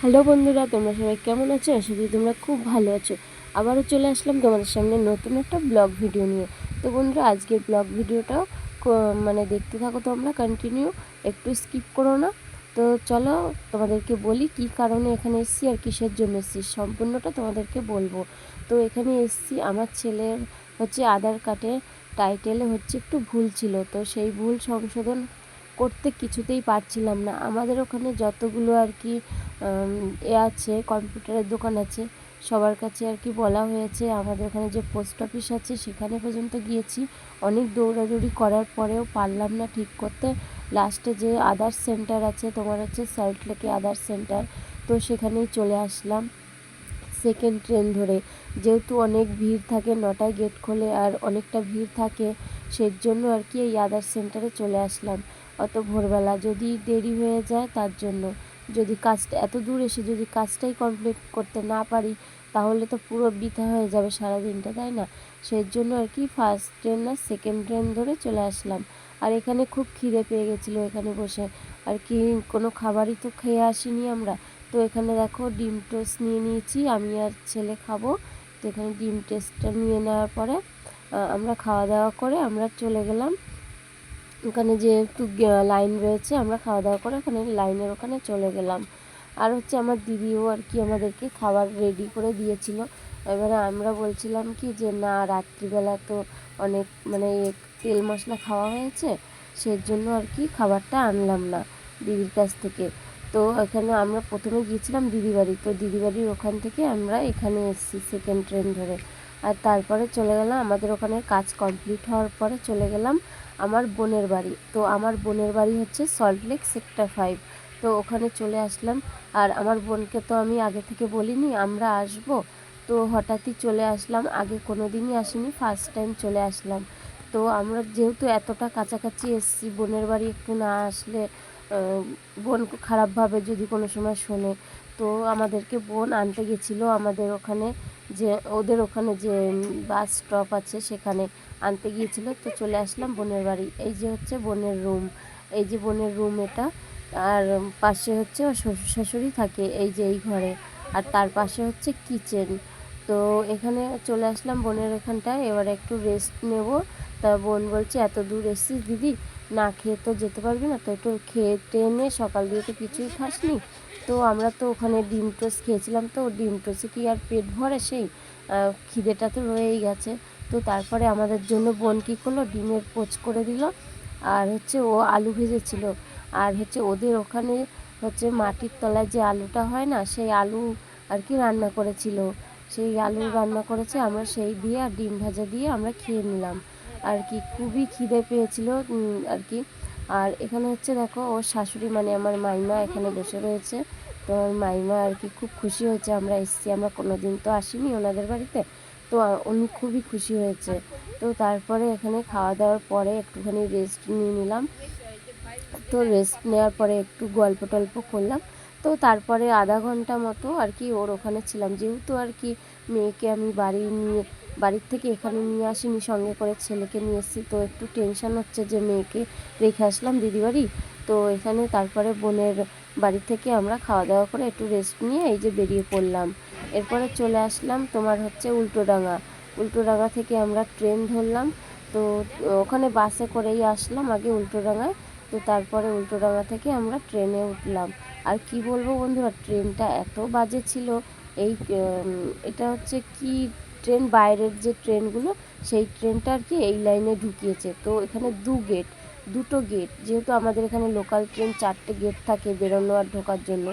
Hello বন্ধুরা, তোমরা সবাই কেমন আছো? আশা করি তোমরা খুব ভালো আছো। আবারও চলে আসলাম তোমাদের সামনে নতুন একটা ব্লগ ভিডিও নিয়ে। তো বন্ধুরা, আজকের ব্লগ ভিডিওটাও মানে দেখতে থাকো তোমরা কন্টিনিউ একটু স্কিপ করো না। তো চলো তোমাদেরকে বলি কি কারণে এখানে এসেছি আর কিসের জন্য এসেছি, সম্পূর্ণটা তোমাদেরকে বলব। তো এখানে এসেছি, আমার ছেলের হচ্ছে আধার কার্ডে টাইটেলে হচ্ছে একটু ভুল ছিল। তো সেই ভুল সংশোধন করতে কিছুতেই পারছিলাম না। আমাদের ওখানে যতগুলো আর কি এ আছে, কম্পিউটারের দোকান আছে, সবার কাছে আর কি বলা হয়েছে, আমাদের ওখানে যে পোস্ট অফিস আছে সেখানে পর্যন্ত গিয়েছি। অনেক দৌড়াদৌড়ি করার পরেও পারলাম না ঠিক করতে। লাস্টে যে আদার্স সেন্টার আছে, তোমার হচ্ছে সল্ট লেকে আদার্স সেন্টার তো সেখানেই চলে আসলাম। সেকেন্ড ট্রেন ধরে। যেহেতু অনেক ভিড় থাকে, নটায় গেট খোলে আর অনেকটা ভিড় থাকে সেই জন্য আর কি এই আদার্স সেন্টারে চলে আসলাম। অত ভোরবেলা যদি দেরি হয়ে যায়, তার জন্য যদি কাজটা এত দূর এসে যদি কাজটাই কমপ্লিট করতে না পারি, তাহলে তো পুরো বৃথা হয়ে যাবে সারা দিনটা তাই না? সেই জন্য আর কি ফার্স্ট ট্রেন না সেকেন্ড ট্রেন ধরে চলে আসলাম। আর এখানে খুব খিদে পেয়ে গেছিল এখানে বসে। আর কি, কোনো খাবারই তো খেয়ে আসিনি আমরা। তো এখানে দেখো ডিম টোস্ট নিয়ে নিয়েছি, আমি আর ছেলে খাব। তো এখানে ডিম টেস্টটা নিয়ে নেওয়ার পরে আমরা খাওয়া দাওয়া করে আমরা চলে গেলাম। ওখানে যে একটু লাইন রয়েছে, আমরা খাওয়া দাওয়া করে ওখানে লাইনের ওখানে চলে গেলাম। আর হচ্ছে আমার দিদিও আর কি আমাদেরকে খাবার রেডি করে দিয়েছিল। এবারে আমরা বলছিলাম কি যে, না, রাত্রিবেলা তো অনেক মানে তেল মশলা খাওয়া হয়েছে সেই জন্য আর কি খাবারটা আনলাম না দিদির কাছ থেকে। তো এখানে আমরা প্রথমে গিয়েছিলাম দিদি বাড়ি তো দিদি বাড়ির ওখান থেকে আমরা এখানে এসেছি সেকেন্ড ট্রেন ধরে। আর তারপরে চলে গেলাম, আমাদের ওখানে কাজ কমপ্লিট হওয়ার পরে চলে গেলাম আমার বোনের বাড়ি। তো আমার বোনের বাড়ি হচ্ছে সল্টলেক সেক্টর ফাইভ তো ওখানে চলে আসলাম। আর আমার বোনকে তো আমি আগে থেকে বলিনি, আমরা আসব। তো হঠাৎই চলে আসলাম। আগে কোনো দিনই আসিনি ফার্স্ট টাইম চলে আসলাম। তো আমরা যেহেতু এতটা কাছাকাছি এসেছি, বোনের বাড়ি একটু না আসলে বোন খারাপভাবে যদি কোনো সময় শোনে। তো আমাদেরকে বোন আনতে গেছিল আমাদের ওখানে। যে ওদের ওখানে যে বাস স্টপ আছে সেখানে আনতে গিয়েছিল। তো চলে আসলাম বোনের বাড়ি। এই যে হচ্ছে বোনের রুম এই যে বোনের রুম এটা। আর পাশে হচ্ছে শ্বশুর, শাশুড়ি থাকে এই যে এই ঘরে। আর তার পাশে হচ্ছে কিচেন তো এখানে চলে আসলাম বোনের এখানটায়। এবার একটু রেস্ট নেব। তা বোন বলছে, এত দূর এসছিস দিদি? না খেয়ে তো যেতে পারবি না। তো একটু খেয়ে টেনে সকাল দিয়ে তো কিছুই খাসনি। তো আমরা তো ওখানে ডিম টোস্ট খেয়েছিলাম তো ডিম টোস্টে কি আর পেট ভরে সেই খিদেটা তো রয়েই গেছে। তো তারপরে আমাদের জন্য বোন কী করল? ডিমের পোচ করে দিল। আর হচ্ছে ও আলু ভেজেছিল। আর হচ্ছে ওদের ওখানে হচ্ছে মাটির তলায় যে আলুটা হয় না, সেই আলু আর কি রান্না করেছিল। সেই আলু রান্না করেছে, আমরা সেই দিয়ে আর ডিম ভাজা দিয়ে আমরা খেয়ে নিলাম। আর কি খুবই খিদে পেয়েছিল আর কি। আর এখানে হচ্ছে দেখো, ওর শাশুড়ি মানে আমার মাইমা এখানে বসে রয়েছে। তো আমার মাইমা আর কি খুব খুশি হয়েছে, আমরা এসেছি, আমরা কোনো দিন তো আসিনি ওনাদের বাড়িতে। তো উনি খুবই খুশি হয়েছে। তো তারপরে এখানে খাওয়া দাওয়ার পরে একটুখানি রেস্ট নিয়ে নিলাম। তো রেস্ট নেওয়ার পরে একটু গল্প টল্প করলাম। তো তারপরে আধা ঘণ্টা মতো আর কি ওর ওখানে ছিলাম। যেহেতু আর কি মেয়েকে আমি বাড়ি নিয়ে বাড়ির থেকে এখানে নিয়ে আসিনি, সঙ্গে করে ছেলেকে নিয়ে এসেছি। তো একটু টেনশন হচ্ছে যে মেয়েকে রেখে আসলাম দিদি বাড়ি তো এখানে তারপরে বোনের বাড়ি থেকে আমরা খাওয়া দাওয়া করে একটু রেস্ট নিয়ে এই যে বেরিয়ে পড়লাম। এরপরে চলে আসলাম তোমার হচ্ছে উল্টোডাঙা উল্টোডাঙা থেকে আমরা ট্রেন ধরলাম। তো ওখানে বাসে করেই আসলাম আগে উল্টোডাঙায় তো তারপরে উল্টোডাঙা থেকে আমরা ট্রেনে উঠলাম। আর কি বলব বন্ধুরা ট্রেনটা এত বাজে ছিল। এই এটা হচ্ছে কি ট্রেন, বাইরের যে ট্রেনগুলো, সেই ট্রেনটা আর কি এই লাইনে ঢুকিয়েছে। তো এখানে দু গেট, দুটো গেট। যেহেতু আমাদের এখানে লোকাল ট্রেন চারটে গেট থাকে বেরোনো আর ঢোকার জন্য,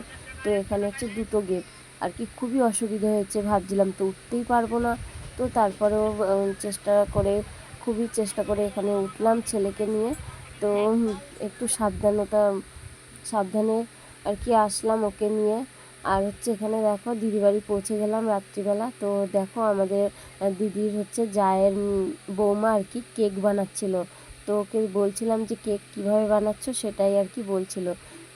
তো এখানে হচ্ছে দুটো গেট। আর কি খুবই অসুবিধা হয়েছে, ভাবছিলাম তো উঠতেই পারব না। তো তারপরেও চেষ্টা করে, খুবই চেষ্টা করে এখানে উঠলাম ছেলেকে নিয়ে। তো একটু সাবধানতা, সাবধানে আর কি আসলাম ওকে নিয়ে। আর হচ্ছে এখানে দেখো দিদি বাড়ি পৌঁছে গেলাম রাত্রিবেলা। তো দেখো আমাদের দিদির হচ্ছে জায়ের বৌমা আর কি কেক বানাচ্ছিল। তো ওকে বলছিলাম যে কেক কীভাবে বানাচ্ছো সেটাই আর কি বলছিল।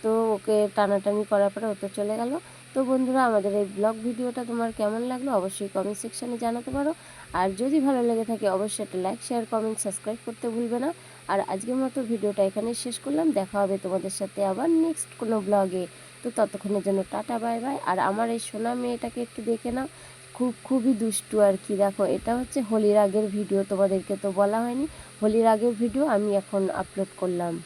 তো ওকে টানাটানি করার পরে ও তো চলে গেল। তো বন্ধুরা, আমাদের এই ব্লগ ভিডিওটা তোমার কেমন লাগল অবশ্যই কমেন্ট সেকশানে জানাতে পারো। আর যদি ভালো লেগে থাকে অবশ্যই একটা লাইক শেয়ার কমেন্ট সাবস্ক্রাইব করতে ভুলবে না। আর আজকের মতো ভিডিওটা এখানেই শেষ করলাম। দেখা হবে তোমাদের সাথে আবার নেক্সট কোনো ব্লগে তো ততক্ষণের জন্য টাটা, বাই বাই। আর আমার এই সোনা মেয়েটাকে একটু দেখে নাও। খুব, খুবই দুষ্টু আর কি। দেখো, এটা হচ্ছে হোলির আগের ভিডিও, তোমাদেরকে তো বলা হয়নি। হোলির আগের ভিডিও আমি এখন আপলোড করলাম।